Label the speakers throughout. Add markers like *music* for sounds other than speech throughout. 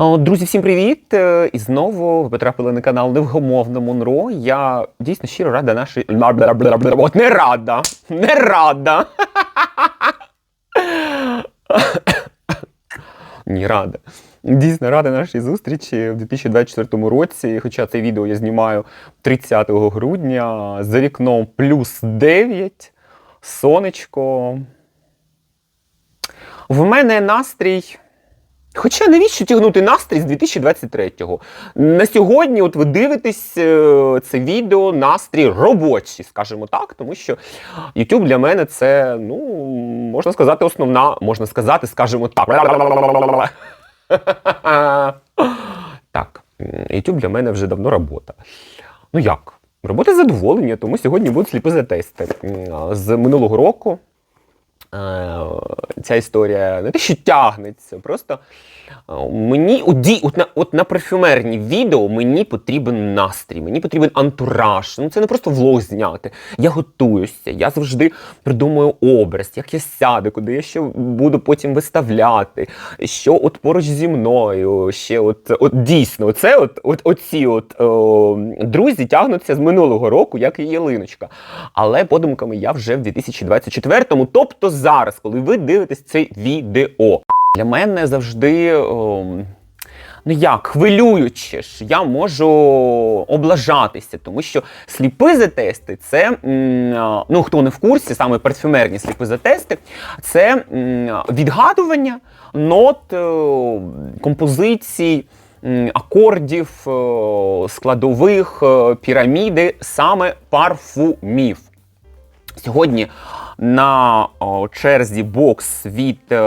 Speaker 1: Друзі, всім привіт! Е, І знову ви потрапили на канал Невгомовна Монро. Я дійсно щиро рада нашій. От не рада! Не рада! *coughs* Ні, рада. Дійсно рада нашій зустрічі в 2024 році. Хоча це відео я знімаю 30 грудня. За вікном плюс 9, сонечко. В мене настрій. Хоча навіщо тягнути настрій з 2023-го? На сьогодні, от ви дивитесь е, це відео, настрій робочий, скажімо так, тому що YouTube для мене це, ну, можна сказати, основна, можна сказати, скажімо так. *laughs* Так, YouTube для мене вже давно робота. Ну як? Робота задоволення, тому сьогодні будуть сліпи за тести. З минулого року е, ця історія не те, що тягнеться, просто мені ді- от, на, от на парфюмерні відео мені потрібен настрій, мені потрібен антураж. Ну це не просто влог зняти. Я готуюся, я завжди придумую образ, як я сяду, куди я ще буду потім виставляти, що от поруч зі мною, ще от, от дійсно, оце от, от оці от о, друзі тягнуться з минулого року, як і ялиночка. Але подумками я вже в 2024-му, тобто зараз, коли ви дивитесь це відео. Для мене завжди. Ну як, хвилююче ж, я можу облажатися, тому що сліпи за тести це, ну хто не в курсі, саме парфюмерні сліпи за тести, це відгадування нот, композицій, акордів, складових, піраміди, саме парфумів. Сьогодні на черзі бокс від е,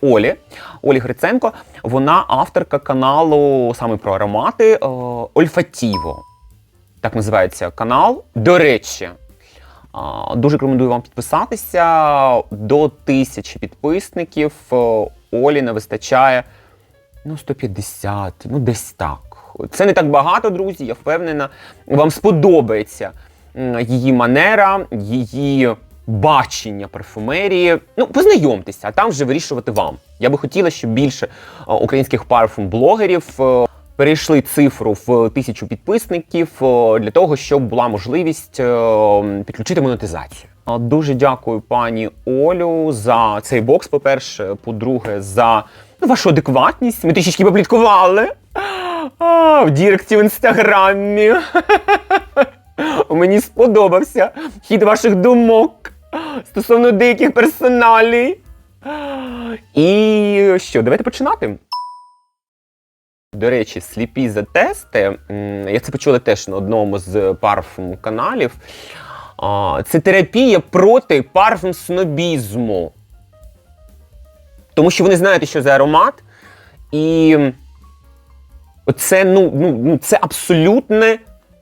Speaker 1: Олі, Олі Гриценко. Вона авторка каналу саме про аромати е, Ольфатіво. Так називається канал. До речі, дуже рекомендую вам підписатися. До тисячі підписників е, Олі не вистачає ну, 150, ну десь так. Це не так багато, друзі. Я впевнена, вам сподобається її манера, її бачення парфумерії. Ну, познайомтеся, а там вже вирішувати вам. Я би хотіла, щоб більше е, українських парфум-блогерів е, перейшли цифру в тисячу підписників е, для того, щоб була можливість підключити монетизацію. Дуже дякую пані Олю за цей бокс. По-перше, по-друге, за ну, вашу адекватність. Ми трішечки попліткували. В Діректі в інстаграмі. *laughs* Мені сподобався хід ваших думок стосовно деяких персоналій. І що, давайте починати. До речі, сліпі за тести. Я це почула теж на одному з парфум каналів. Це терапія проти парфум снобізму. Тому що ви не знаєте, що за аромат. І це, ну, ну, ну, це абсолютне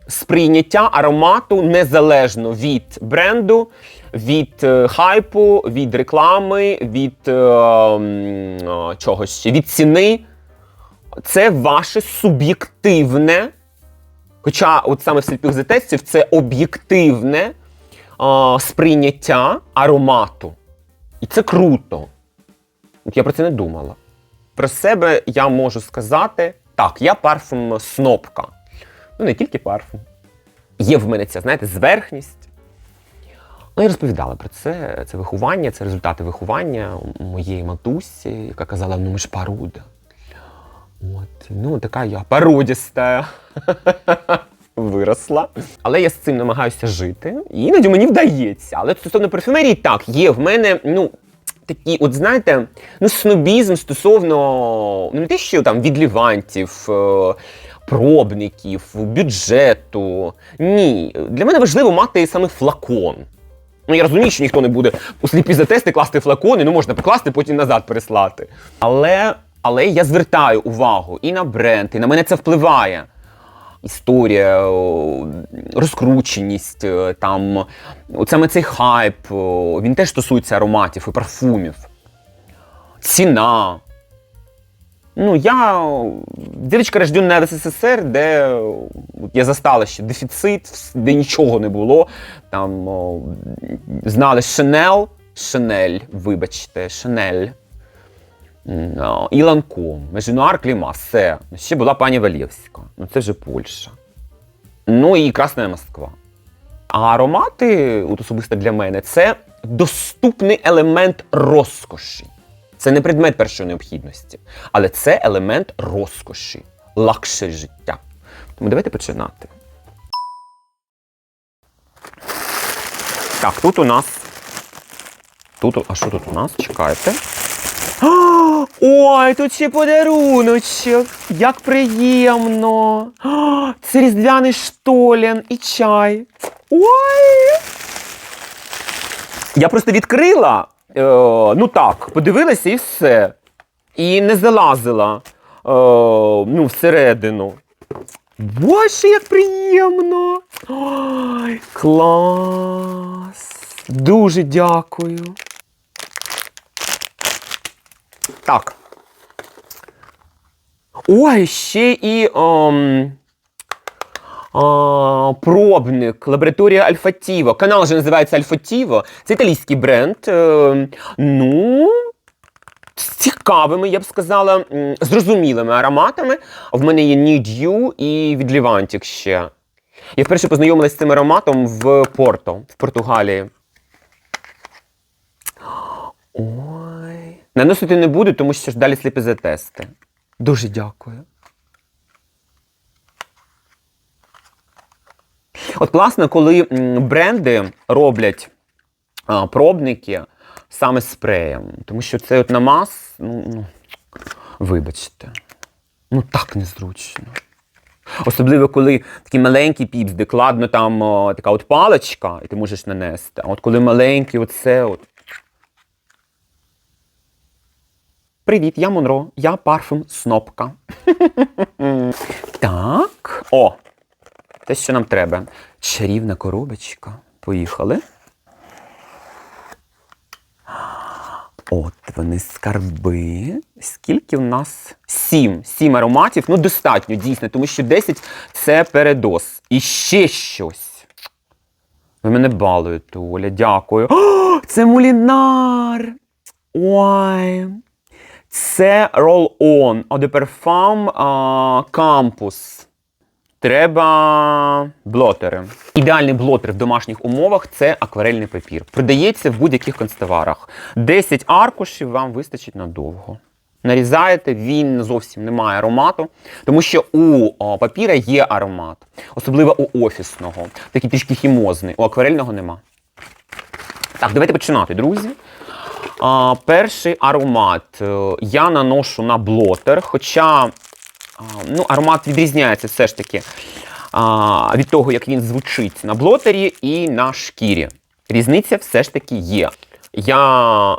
Speaker 1: сприйняття аромату незалежно від бренду, від е, хайпу, від реклами, від е, е, чогось від ціни. Це ваше суб'єктивне. Хоча, от саме в сліпих затестів це об'єктивне е, сприйняття аромату. І це круто. Я про це не думала. Про себе я можу сказати, так, я парфум снопка. Ну, не тільки парфум. Є в мене ця, знаєте, зверхність. Ну, я розповідала про це. Це виховання, це результати виховання моєї матусі, яка казала, ну ми ж паруда. От, ну, така я пародіста. *laughs* Виросла. Але я з цим намагаюся жити. І іноді мені вдається. Але стосовно парфюмерії, так, є в мене, ну, такі, от знаєте, ну, снобізм стосовно ну, не те, що там відлівантів, е, пробників, бюджету. Ні. Для мене важливо мати саме флакон. Ну, я розумію, що ніхто не буде у сліпі за тести класти флакони, ну можна покласти, потім назад переслати. Але, але я звертаю увагу і на бренд, і на мене це впливає. Історія, розкрученість, е, там, саме цей хайп, він теж стосується ароматів і парфумів. Ціна. Ну, я дівчинка рождена в СССР, де я застала ще дефіцит, де нічого не було. Там о, знали Шанел, Шанель, вибачте, Шанель. м, а, і Ланком, Кліма, все. Ще була пані Валєвська. Ну це вже Польща. Ну і Красна Москва. А аромати, от особисто для мене, це доступний елемент розкоші. Це не предмет першої необхідності, але це елемент розкоші, лакшері життя. Тому давайте починати. Так, тут у нас. Тут, а що тут у нас? Чекайте. Ой, тут ще подаруночок. Як приємно. Це різдвяний штолен і чай. Ой. Я просто відкрила. Е, ну так, подивилася і все. І не залазила е, ну, всередину. Боже, як приємно! Ой, клас! Дуже дякую. Так. Ой, ще і ем, пробник, лабораторія Альфатіво. Канал вже називається Альфатіво. Це італійський бренд. Е, ну, з цікавими, я б сказала, зрозумілими ароматами. В мене є Need You і від Лівантік ще. Я вперше познайомилася з цим ароматом в Порто, в Португалії. Ой. Наносити не буду, тому що ж далі сліпи тести. Дуже дякую. От класно, коли бренди роблять пробники саме спреєм. Тому що це от намаз, ну, ну вибачте, ну так незручно. Особливо, коли такий маленький піпс, де кладно там о, така от паличка, і ти можеш нанести. А от коли маленький, оце от. Привіт, я Монро, я парфум Снопка. *laughs* так. О! Те, що нам треба. Чарівна коробочка. Поїхали. От вони скарби. Скільки в нас? Сім. Сім ароматів. Ну, достатньо, дійсно, тому що 10 це передоз. І ще щось. Ви мене балуєте, Оля, дякую. О, це мулінар! Ой. Це de Parfum а, Campus. Треба блотери. Ідеальний блотер в домашніх умовах це акварельний папір. Продається в будь-яких констоварах. 10 аркушів вам вистачить надовго. Нарізаєте, він зовсім не має аромату, тому що у папіра є аромат, особливо у офісного, такий трішки хімозний, у акварельного нема. Так, давайте починати, друзі. А, перший аромат е, я наношу на блотер, хоча ну, аромат відрізняється все ж таки від того, як він звучить на блотері і на шкірі. Різниця все ж таки є. Я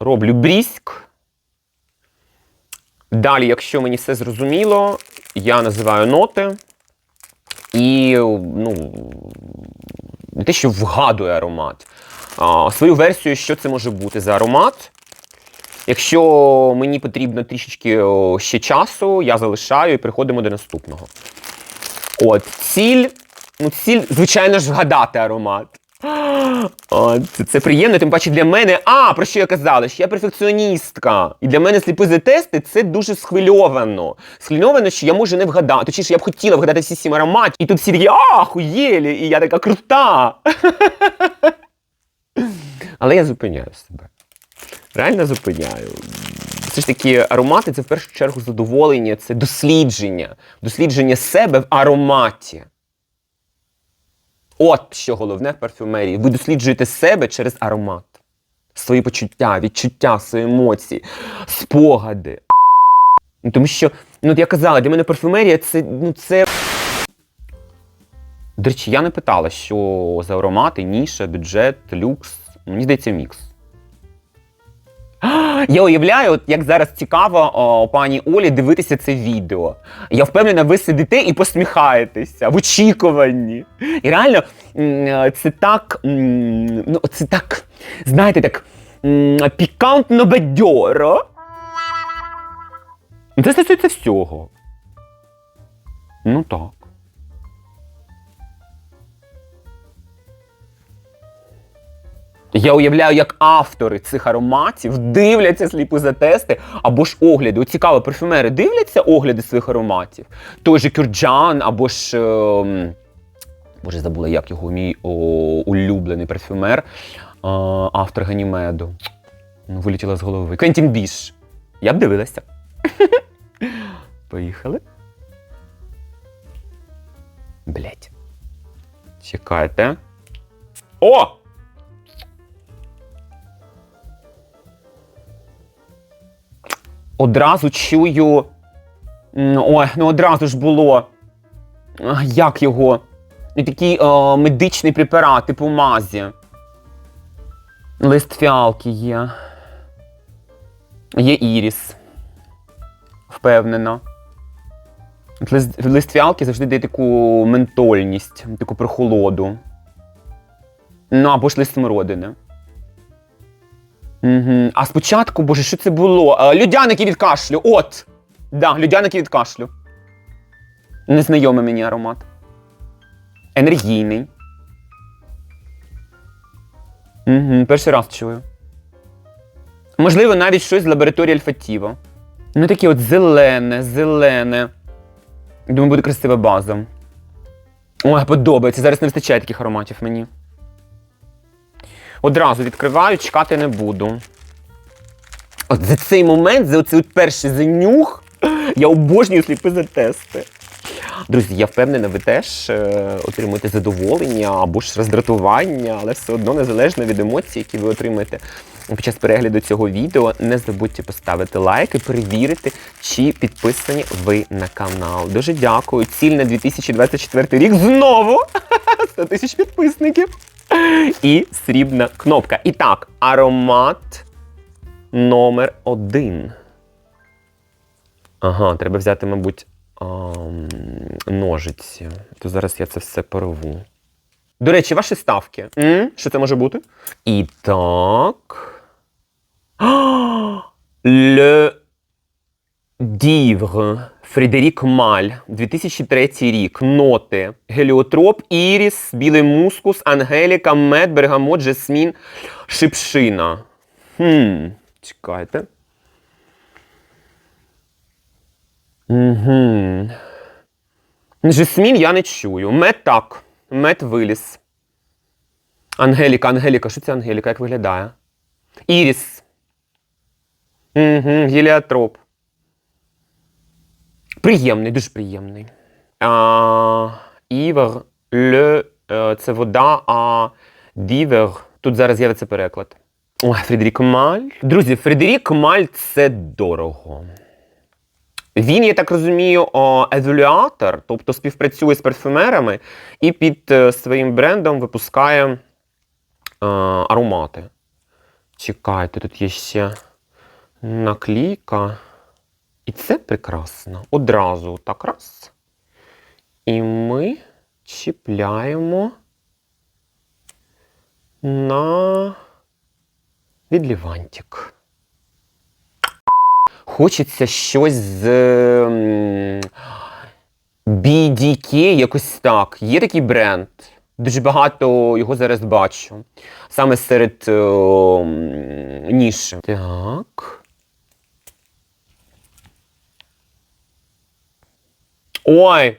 Speaker 1: роблю брізк. Далі, якщо мені все зрозуміло, я називаю ноти і ну, те, що вгадує аромат, а свою версію, що це може бути за аромат. Якщо мені потрібно трішечки ще часу, я залишаю і переходимо до наступного. От, ціль, ну, ціль, звичайно ж, вгадати аромат. От, це, це приємно, тим паче для мене. А, про що я казала? Що я перфекціоністка. І для мене сліпи тести це дуже схвильовано. Схвильовано, що я можу не вгадати. Точніше, я б хотіла вгадати всі сім ароматів. І тут всі такі, а, хуєлі, і я така крута. *laughs* Але я зупиняю себе. Реально зупиняю. Все ж таки, аромати це в першу чергу задоволення, це дослідження. Дослідження себе в ароматі. От що головне в парфюмерії. Ви досліджуєте себе через аромат. Свої почуття, відчуття, свої емоції, спогади. Ну, Тому що, ну я казала, для мене парфюмерія це, ну, це. До речі, я не питала, що за аромати, ніша, бюджет, люкс. Мені здається, мікс. Я уявляю, як зараз цікаво о, пані Олі дивитися це відео. Я впевнена, ви сидите і посміхаєтеся в очікуванні. І реально, це так, ну, це так, знаєте, так пікантно бадьоро. Це стосується всього. Ну так. Я уявляю, як автори цих ароматів дивляться сліпи за тести або ж огляди. От цікаво, парфюмери дивляться огляди своїх ароматів. Той же Кюрджан, або ж. ем, Боже, забула, як його мій о, улюблений парфюмер, а, автор Ганімеду. Ну, вилетіла з голови. Квентін Біш. Я б дивилася. *laughs* Поїхали. Блять. Чекайте. О! Одразу чую. Ой, ну одразу ж було. Як його? Ну, такий е, медичний препарат, типу мазі. Лист фіалки є. Є іріс. Впевнена. Лист, лист фіалки завжди дає таку ментольність, таку прохолоду. Ну, або ж лист смородини. Угу. А спочатку, боже, що це було? Людяники від кашлю. От! Да, людяники від кашлю. Незнайомий мені аромат. Енергійний. Угу, перший раз чую. Можливо, навіть щось з лабораторії Альфатіва. Ну, таке от зелене, зелене. Думаю, буде красива база. Ой, подобається. Зараз не вистачає таких ароматів мені. Одразу відкриваю, чекати не буду. От за цей момент, за оцей от перший занюх, я обожнюю сліпи за тести. Друзі, я впевнена, ви теж е, отримуєте задоволення або ж роздратування, але все одно незалежно від емоцій, які ви отримаєте під час перегляду цього відео, не забудьте поставити лайк і перевірити, чи підписані ви на канал. Дуже дякую. Ціль на 2024 рік знову *laughs* 100 тисяч підписників. І срібна кнопка. І так, аромат номер один. Ага, треба взяти, мабуть, ножиці. То зараз я це все порву. До речі, ваші ставки. М? Що це може бути? І так. *gasps* Le Дівр Фредерік Маль, 2003 рік. Ноти. Геліотроп, Іріс, білий мускус, Ангеліка, мед, бергамот, жасмін, шипшина. Хм, чекайте. Угу. Жасмін я не чую. Мед так. Мед виліз. Ангеліка, Ангеліка. Що це Ангеліка? Як виглядає? Іріс. Угу, геліотроп. Приємний, дуже приємний. А, івер, ле, е, це вода, а дівер. Тут зараз з'явиться переклад. Ой, Фредерік Маль. Друзі, Фредерік Маль це дорого. Він, я так розумію, еволюатор, тобто співпрацює з парфюмерами і під е, своїм брендом випускає е, аромати. Чекайте, тут є ще наклейка. І це прекрасно. Одразу так раз. І ми чіпляємо на відлівантик. Хочеться щось з BDK, якось так. Є такий бренд. Дуже багато його зараз бачу. Саме серед е, м, ніші. Так. Ой,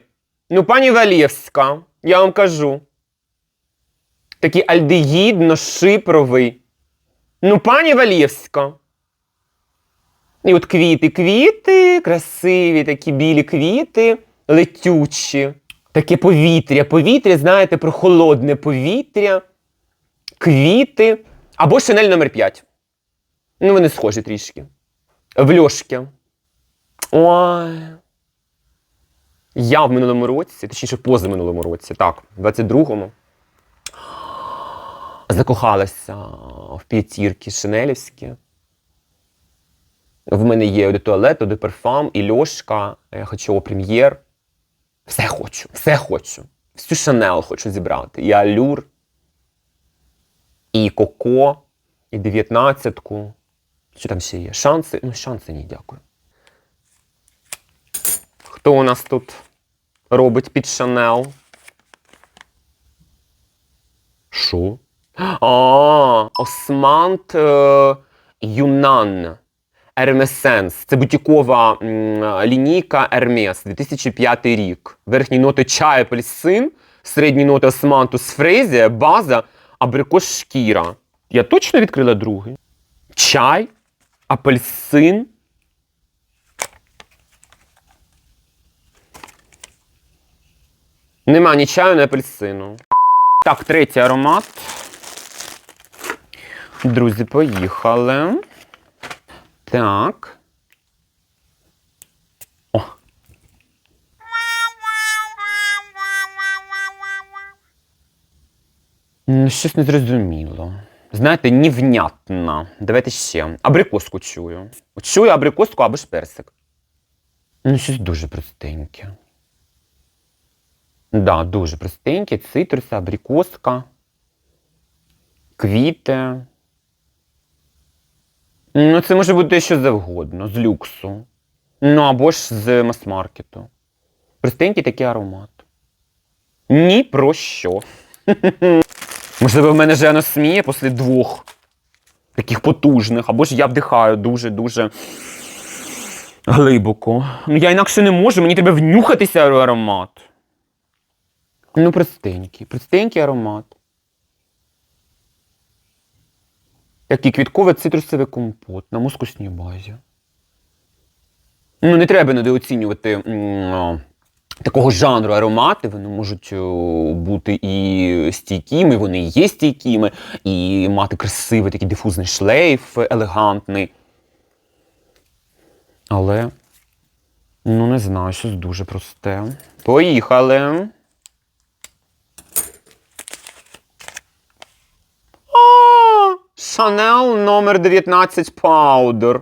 Speaker 1: ну пані Валєвська, я вам кажу. Такий альдегідно-шипровий. Ну, пані Валєвська. І от квіти, квіти, красиві, такі білі квіти, летючі. Таке повітря. Повітря, знаєте, прохолодне повітря, квіти. Або Шанель номер 5. Ну, вони схожі трішки. В льошки. Ой. Я в минулому році, точніше, позаминулому році, так, в 22-му, закохалася в п'ятірки шинелівські. В мене є туалет, де парфам, і льошка, я хочу прем'єр. Все хочу, все хочу. Всю Шанел хочу зібрати. І Алюр, і Коко, і дев'ятнадцятку. Що там ще є? Шанси? Ну, шанси ні, дякую. Хто у нас тут робить під Шанел? Що? А, Османт е, Юнан. Ермесенс. Це бутікова лінійка Hermes, 2005 рік. Верхні ноти чай, апельсин, середні ноти османтус фрезія, база, абрикос шкіра. Я точно відкрила другий. Чай, апельсин. Нема ні чаю, ні апельсину. Так, третій аромат. Друзі, поїхали. Так. О. Щось не зрозуміло. Знаєте, невнятно. Давайте ще. Абрикоску чую. Чую абрикоску або ж персик. Ну, щось дуже простеньке. Да, дуже простеньке. Цитруси, абрикоска, квіти. Ну, це може бути що завгодно, з люксу. Ну, або ж з мас-маркету. Простенький такий аромат. Ні про що. *laughs* Можливо, в мене Жена сміє після двох таких потужних, або ж я вдихаю дуже-дуже глибоко. Ну, я інакше не можу, мені треба внюхатися аромат. Ну, простенький, простенький аромат. Такий квітковий цитрусовий компот на мускусній базі. Ну, не треба недооцінювати м, а, такого жанру аромати. Вони можуть о, бути і стійкими, вони і є стійкими, і мати красивий такий дифузний шлейф, елегантний. Але, ну, не знаю, щось дуже просте. Поїхали. Шанел номер 19 Powder.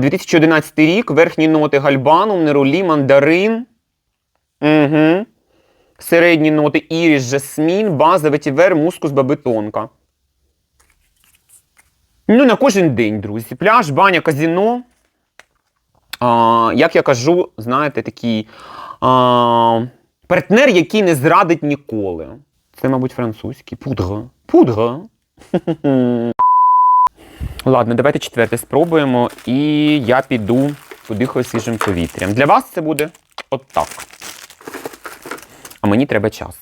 Speaker 1: 2011 рік. Верхні ноти гальбанум, неролі, мандарин. Угу. Середні ноти іріс, жасмін, база, ветівер, мускус, бабитонка. Ну, на кожен день, друзі. Пляж, баня, казіно. А, як я кажу, знаєте, такий а, партнер, який не зрадить ніколи. Це, мабуть, французький. Пудра. Пудра. *laughs* Ладно, давайте четверте спробуємо. І я піду подихаю свіжим повітрям. Для вас це буде отак. А мені треба час.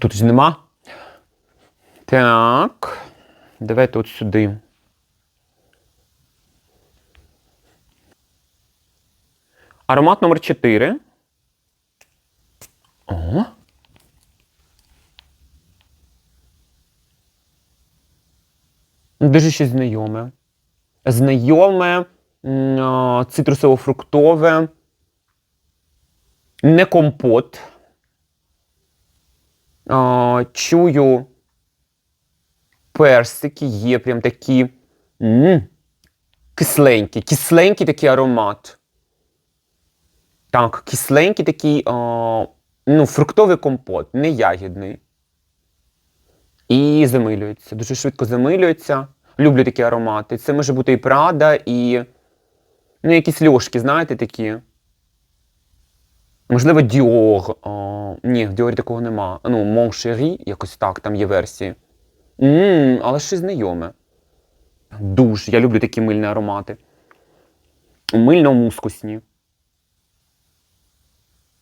Speaker 1: Тут ж нема. Так. Давайте от сюди. Аромат номер 4. Дуже щось знайоме. Знайоме, цитрусово-фруктове, не компот. Чую персики, є прям такі м, кисленькі, кисленький такий аромат. Так, кисленький такий, а, ну, фруктовий компот, не ягідний. І замилюється. Дуже швидко замилюється. Люблю такі аромати. Це може бути і Прада, і ну, якісь льошки, знаєте, такі. Можливо. О, ні, в Dior такого нема. Ну, Chéri, якось так, там є версії. м але щось знайоме. Дуже. Я люблю такі мильні аромати. Мильно-мускусні.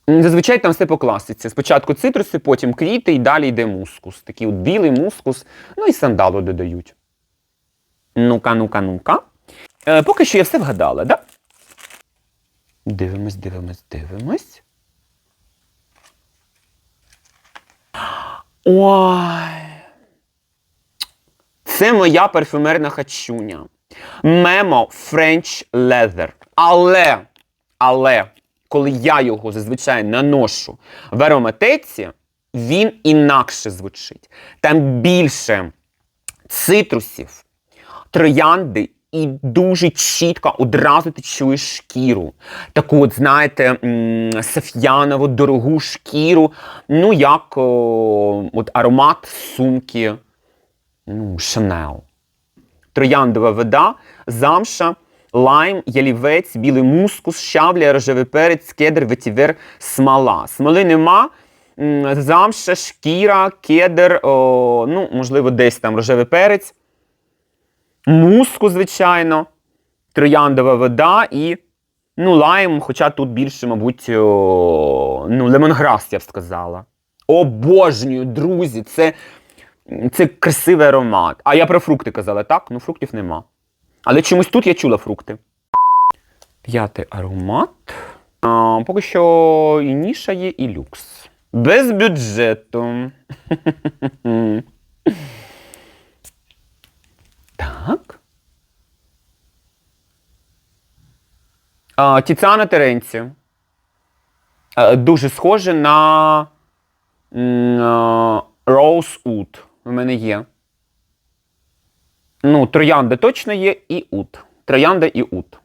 Speaker 1: Зазвичай там все по класиці. Спочатку цитруси, потім квіти і далі йде мускус. Такий от білий мускус, ну і сандалу додають. Ну-ка, ну-ка, ну-ка. Е, поки що я все вгадала, да? Дивимось, дивимось, дивимось. Ой. Це моя парфюмерна хачуня. Мемо French Leather. Але, але, коли я його зазвичай наношу в ароматеці, він інакше звучить. Там більше цитрусів, троянди і дуже чітко одразу ти чуєш шкіру. Таку, от, знаєте, саф'янову, дорогу шкіру. Ну, як о, от аромат сумки ну, Chanel. Трояндова вода, замша, лайм, ялівець, білий мускус, шавля, рожевий перець, кедр, ветівер, смола. Смоли нема, замша, шкіра, кедр, о, ну, можливо, десь там рожевий перець, муску, звичайно, трояндова вода і ну, лайм, хоча тут більше, мабуть, о, ну, лемонграс, я б сказала. Обожнюю, друзі, це, це красивий аромат. А я про фрукти казала, так? Ну, фруктів нема. Але чомусь тут я чула фрукти. П'ятий аромат. А, поки що і ніша є, і люкс. Без бюджету. *laughs* так. Тіціана Теренці. Дуже схоже на а, Rose Oud. У мене є. Ну, троянда точно є і ут. Троянда і ут.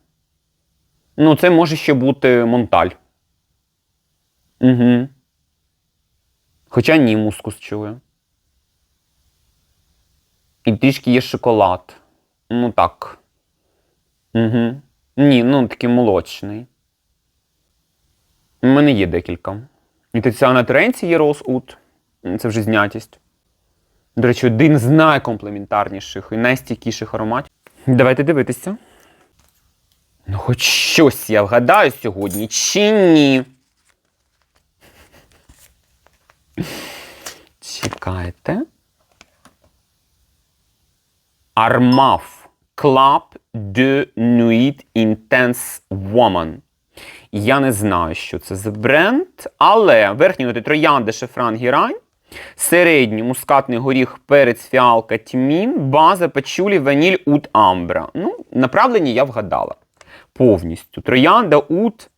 Speaker 1: Ну, це може ще бути Монталь. Угу. Хоча ні, мускус чую. І трішки є шоколад. Ну так. Угу. Ні, ну такий молочний. У мене є декілька. І Тетяна Тренці є Oud. Це вже знятість. До речі, один з найкомплементарніших і найстійкіших ароматів. Давайте дивитися. Ну, хоч щось я вгадаю сьогодні, чи ні. Чекайте. Armaf Club de Nuit Intense Woman. Я не знаю, що це за бренд, але верхні ноти троянда, шефран, гірань, середній мускатний горіх, перець, фіалка, тмін, база, пачулі, ваніль, ут, амбра. Ну, направлення я вгадала повністю. Троянда, ут,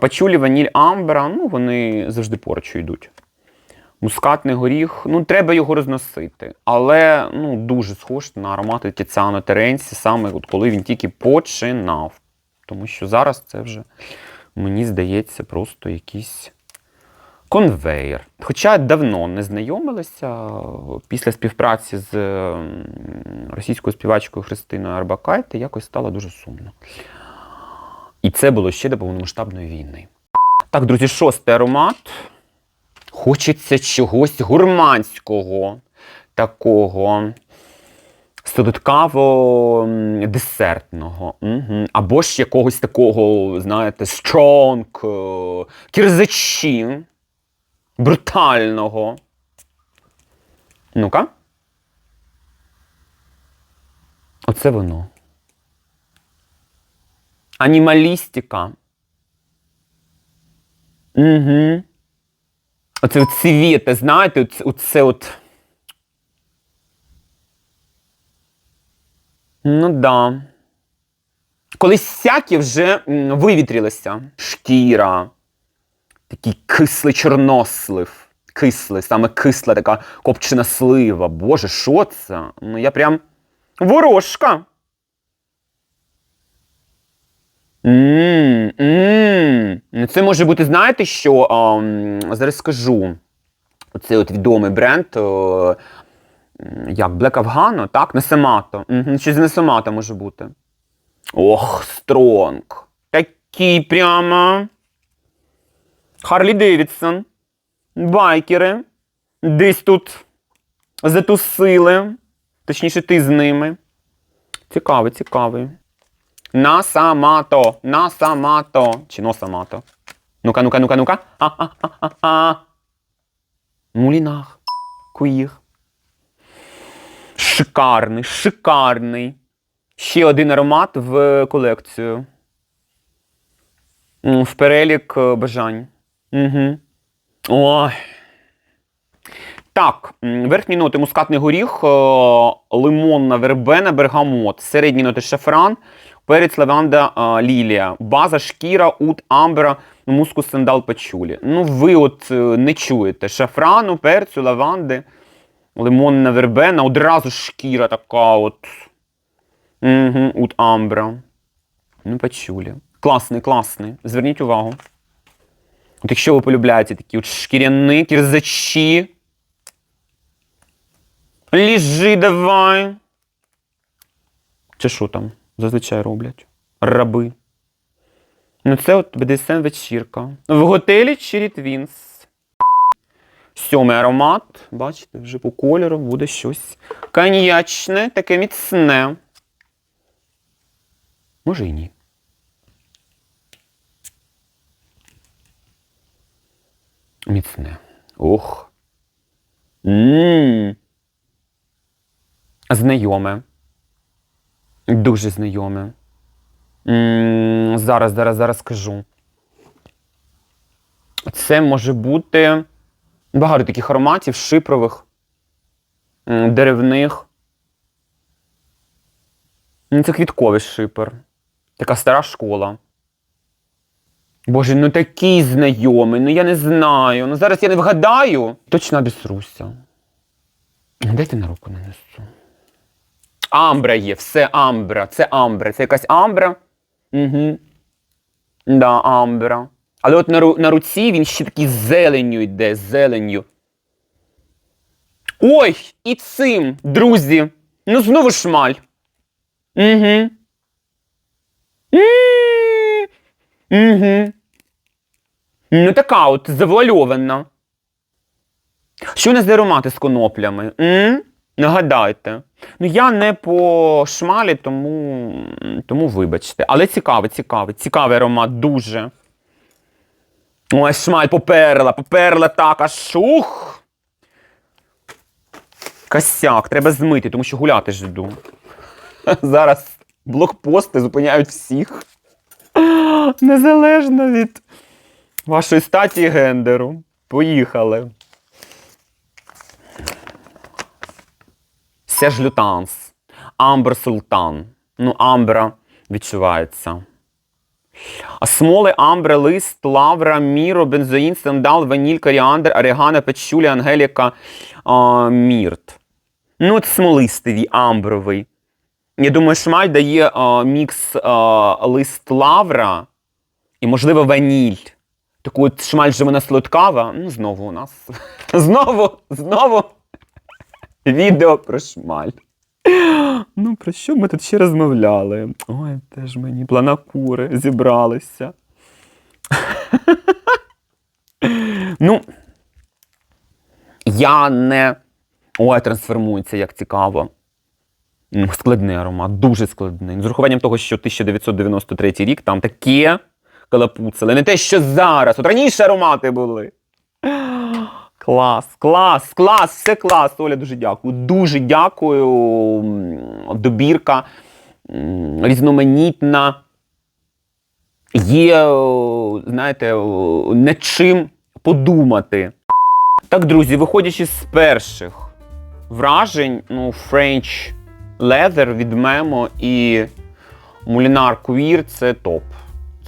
Speaker 1: пачулі, ваніль, амбра, ну, вони завжди поруч йдуть. Мускатний горіх, ну, треба його розносити. Але ну, дуже схож на аромати Тіціано Теренсі, саме от коли він тільки починав. Тому що зараз це вже, мені здається, просто якийсь конвейер. Хоча давно не знайомилася після співпраці з російською співачкою Христиною Арбакайте, якось стало дуже сумно. І це було ще до повномасштабної війни. Так, друзі, шостий аромат. Хочеться чогось гурманського, такого солодкаво десертного. Або ж якогось такого, знаєте, стронг, е, кірзачі, брутального. Ну-ка. Оце воно. Анімалістика. Угу. Оце от цвіти, знаєте, оце, от. Ну да. Колись всякі вже м, вивітрилися. Шкіра, такий кислий чорнослив. Кислий, саме кисла така копчена слива. Боже, що це? Ну я прям ворожка. Це може бути, знаєте, що зараз скажу. Оцей от відомий бренд. е, як Black Afghano, так? Несемато. Угу. З Несемато може бути. Ох, Стронг. Такий прямо. Харлі Девідсон. Байкери. Десь тут затусили. Точніше, ти з ними. Цікавий, цікавий. Насамато. Насамато. Чи носамато? Ну-ка, ну-ка, ну-ка, ну-ка. Мулінах. Куїр. Шикарний, шикарний. Ще один аромат в колекцію. В перелік е, бажань. Угу. Ой. Так, верхні ноти мускатний горіх, е, лимонна вербена, бергамот, середні ноти шафран, перець лаванда, лілія, база, шкіра, ут, амбра, мускус, сандал, пачулі. Ну, ви от е, не чуєте шафрану, перцю, лаванди, лимонна вербена, одразу шкіра така от. Угу, ут, амбра. Ну, пачулі. Класний, класний. Зверніть увагу. От якщо ви полюбляєте такі от шкіряни, кірзачі. Ліжи давай. Чи що там зазвичай роблять? Раби. Ну, це от БДСМ вечірка. В готелі Twins. Сьомий аромат. Бачите, вже по кольору буде щось коньячне, таке міцне. Може і ні. Міцне. Ох. Мм. Знайоме. Дуже знайоме. Зараз, зараз, зараз скажу. Це може бути багато таких ароматів шипрових, деревних. Це квітковий шипер. Така стара школа. Боже, ну такий знайомий, ну я не знаю. Ну зараз я не вгадаю. Точно обісруся. Дайте на руку нанесу. Амбра є, все амбра. Це амбра. Це якась амбра. Угу. Да, амбра. Але от на, на руці він ще такий зеленню йде, зеленню. Ой, і цим, друзі. Ну знову шмаль. Угу. Угу. Ну така от завуальована. Що у нас за аромати з коноплями? М? Нагадайте. Ну, я не по шмалі, тому, тому вибачте. Але цікавий, цікавий, цікавий аромат дуже. Ой, шмаль поперла, поперла так, аж ух. Косяк, треба змити, тому що гуляти ж йду. *laughs* Зараз блокпости зупиняють всіх. *gasps* Незалежно від вашої статі гендеру. Поїхали. Серж Лютанс. Амбр Султан. Ну, амбра відчувається. Смоли, амбра, лист, лавра, міро, бензоїн, сандал, ваніль, коріандр, орегано, печуля, ангеліка, а, мірт. Ну, от смолистий, амбровий. Я думаю, шмаль дає а, мікс а, лист лавра і, можливо, ваніль. Таку от шмаль же вона солодкава. Ну, знову у нас. *laughs* Знову, знову відео про шмаль. *gasps* Ну, про що ми тут ще розмовляли? Ой, теж мені планакури зібралися. *laughs* ну, я не. Ой, трансформується, як цікаво. Ну, Складний аромат, дуже складний. З урахуванням того, що 1993 рік там таке калапуцили. Не те, що зараз. От раніше аромати були. *gasps* *gasps* Клас, клас, клас, все клас. Оля, дуже дякую. Дуже дякую. Добірка різноманітна. Є, знаєте, о, над чим подумати. Так, друзі, виходячи з перших вражень, ну, French Leather від Memo і Molinar Queer це топ.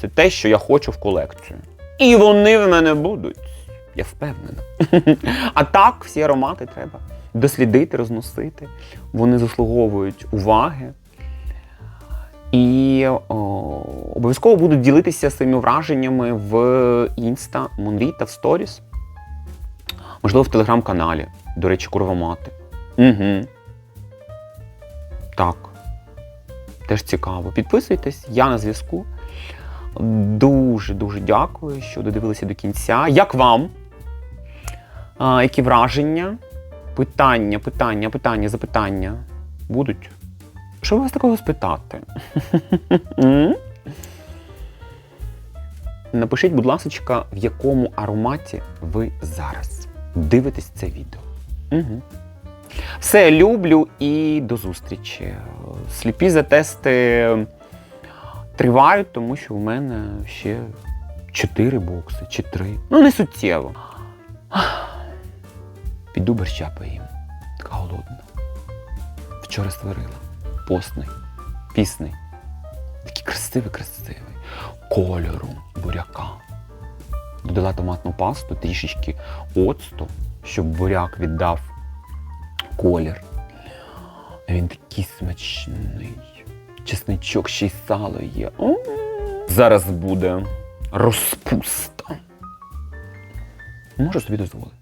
Speaker 1: Це те, що я хочу в колекцію. І вони в мене будуть. Я впевнена. *laughs* А так, всі аромати треба дослідити, розносити. Вони заслуговують уваги. І обов'язково буду ділитися своїми враженнями в Insta, Монрі та в Stories. Можливо, в телеграм-каналі. До речі, курва мати. Угу. Так. Теж цікаво. Підписуйтесь, я на зв'язку. Дуже дуже дякую, що додивилися до кінця. Як вам? А, які враження? Питання, питання, питання, запитання будуть? Що вас такого спитати? *laughs* Напишіть, будь ласка, в якому ароматі ви зараз дивитесь це відео. Угу. Все, люблю і до зустрічі. Сліпі затести тривають, тому що у мене ще 4 бокси чи 3. Ну, не суттєво. Піду борща поїм. Така голодна. Вчора створила. Постний, пісний. Такий красивий, красивий. Кольору буряка. Додала томатну пасту, трішечки оцту, щоб буряк віддав колір. Він такий смачний. Чесничок ще й сало є. Зараз буде розпуста. Можу собі дозволити.